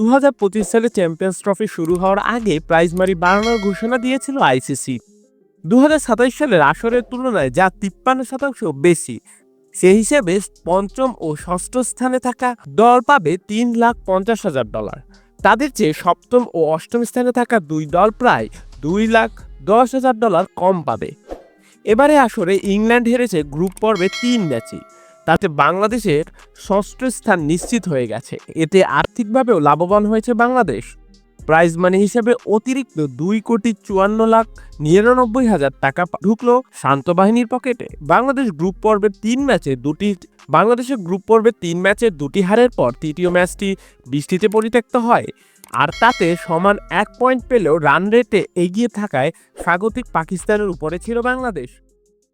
দু হাজার পঁচিশ সালে চ্যাম্পিয়ন্স ট্রফি শুরু হওয়ার আগে প্রাইজ মারি বাড়ানোর ঘোষণা দিয়েছিল আইসিসি। দু হাজার সাতাশ সালের আসরের তুলনায় যা তিপ্পান্ন শতাংশ বেশি সেই হিসেবে পঞ্চম ও ষষ্ঠ স্থানে থাকা দল পাবে তিন লাখ পঞ্চাশ হাজার ডলার। তাদের চেয়ে সপ্তম ও অষ্টম স্থানে থাকা দুই দল প্রায় দুই লাখ দশ হাজার ডলার কম পাবে। এবারে আসরে ইংল্যান্ড হেরেছে গ্রুপ পর্বে তিন ম্যাচে তাতে বাংলাদেশের ষষ্ঠ স্থান নিশ্চিত হয়ে গেছে। এতে আর্থিকভাবেও লাভবান হয়েছে বাংলাদেশ। প্রাইজ মানি হিসেবে অতিরিক্ত দুই কোটি চুয়ান্ন লাখ নিরানব্বই হাজার টাকা ঢুকলো শান্ত বাহিনীর পকেটে। বাংলাদেশ গ্রুপ পর্বের তিন ম্যাচে দুটি বাংলাদেশের গ্রুপ পর্বে তিন ম্যাচে দুটি হারের পর তৃতীয় ম্যাচটি বৃষ্টিতে পরিত্যক্ত হয়। আর তাতে সমান এক পয়েন্ট পেলেও রান রেটে এগিয়ে থাকায় স্বাগতিক পাকিস্তানের উপরে ছিল বাংলাদেশ।